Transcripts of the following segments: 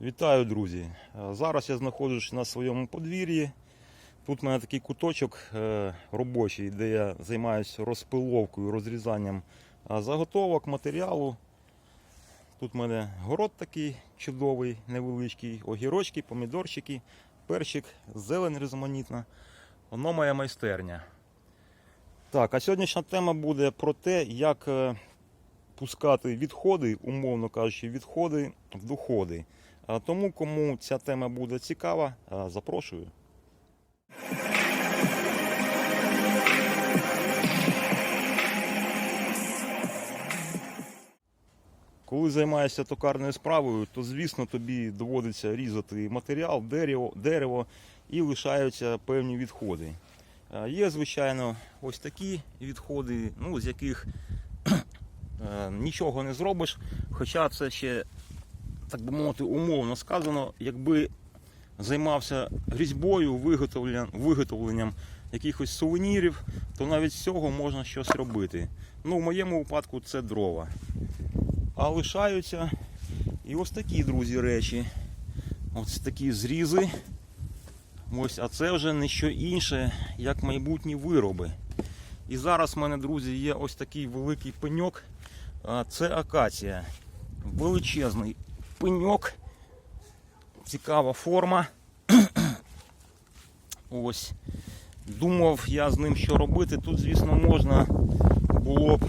Вітаю, друзі! Е, Зараз я знаходжусь на своєму подвір'ї. Тут у мене такий куточок е, робочий, де я займаюся розпиловкою, розрізанням е, заготовок, матеріалу. Тут у мене город такий чудовий, невеличкий, огірочки, помідорчики, перчик, зелень різноманітна. Воно моя майстерня. Так, а сьогоднішня тема буде про те, як пускати відходи, умовно кажучи, відходи в доходи. Тому, кому ця тема буде цікава, запрошую. Коли займаєшся токарною справою, то звісно тобі доводиться різати матеріал, дерево, дерево і лишаються певні відходи. Є, звичайно, ось такі відходи, ну, з яких нічого не зробиш, хоча це ще так би мовити, умовно сказано, якби займався різьбою, виготовленням, виготовленням якихось сувенірів, то навіть з цього можна щось робити. Ну, в моєму випадку це дрова. А лишаються і ось такі, друзі, речі. Ось такі зрізи. Ось, а це вже не що інше, як майбутні вироби. І зараз в мене, друзі, є ось такий великий пеньок. Це акація. Величезний пеньок. Цікава форма. Ось. Думав я з ним що робити. Тут, звісно, можна було б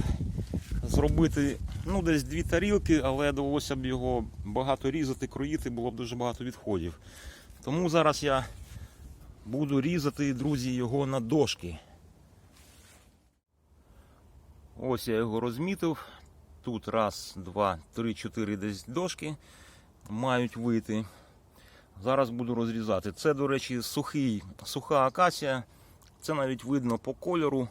зробити ну, десь дві тарілки, але довелося б його багато різати, кроїти, було б дуже багато відходів. Тому зараз я буду різати, друзі, його на дошки. Ось я його розмітив. Тут раз, два, три, чотири десь дошки мають вийти. Зараз буду розрізати. Це, до речі, сухий, суха акація. Це навіть видно по кольору.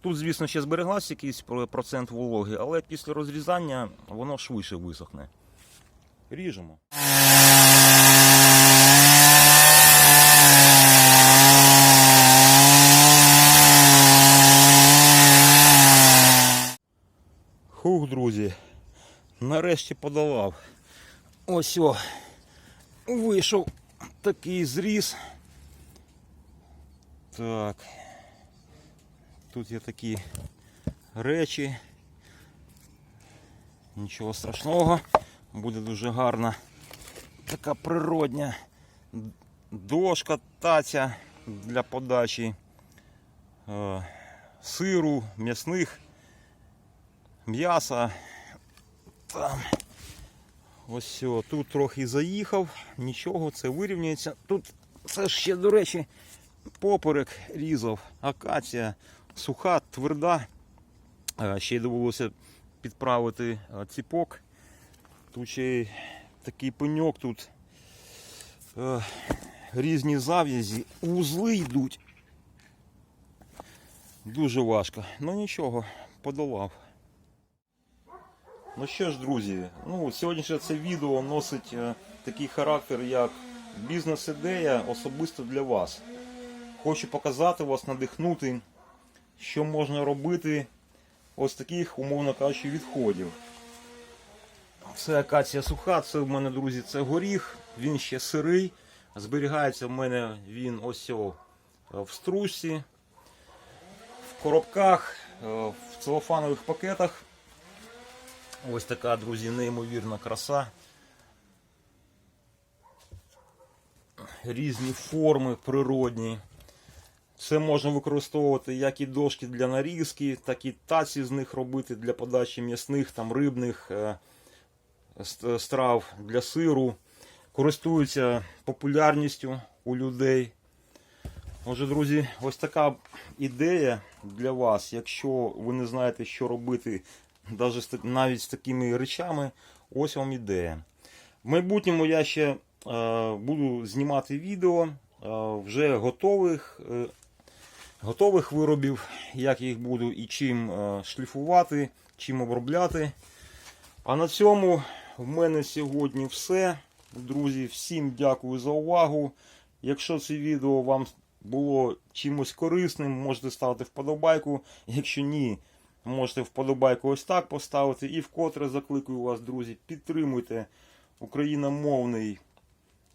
Тут, звісно, ще збереглася якийсь процент вологи, але після розрізання воно швидше висохне. Ріжемо. Хух, друзі, нарешті подолав. Ось о, вийшов такий зріз. Так. Тут є такі речі. Нічого страшного. Буде дуже гарна така природня дошка таця для подачі е, сиру, м'ясних м'яса. Там. Ось все. Тут трохи заїхав, нічого, це вирівнюється. Тут це ж ще, до речі, поперек різав, акація суха, тверда. Е, Ще й довелося підправити е, ціпок. Тут ще такий пеньок, тут е, різні зав'язі, вузли йдуть. Дуже важко. Ну нічого, подолав. Ну що ж, друзі, ну, сьогоднішнє це відео носить е, такий характер, як бізнес-ідея особисто для вас. Хочу показати вас, надихнути, що можна робити ось таких, умовно кажучи, відходів. Це акація суха, це в мене, друзі, це горіх, він ще сирий. Зберігається в мене він ось в стружці, в коробках, е, в целофанових пакетах. Ось така, друзі, неймовірна краса. Різні форми природні. Це можна використовувати як і дошки для нарізки, так і таці з них робити для подачі м'ясних, там, рибних е, страв для сиру. Користуються популярністю у людей. Отже, друзі, ось така ідея для вас. Якщо ви не знаєте, що робити з навіть з такими речами, ось вам ідея. В майбутньому я ще е, буду знімати відео е, вже готових, е, готових виробів, як їх буду і чим шліфувати, чим обробляти. А на цьому в мене сьогодні все. Друзі, всім дякую за увагу. Якщо це відео вам було чимось корисним, можете ставити вподобайку. Якщо ні, можете вподобайку ось так поставити. І вкотре закликаю вас, друзі, підтримуйте україномовний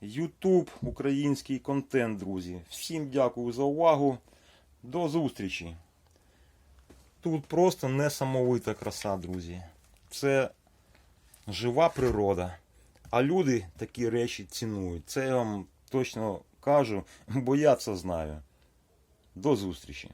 YouTube, український контент, друзі. Всім дякую за увагу. До зустрічі. Тут просто несамовита краса, друзі. Це жива природа. А люди такі речі цінують. Це я вам точно кажу, бо я це знаю. До зустрічі.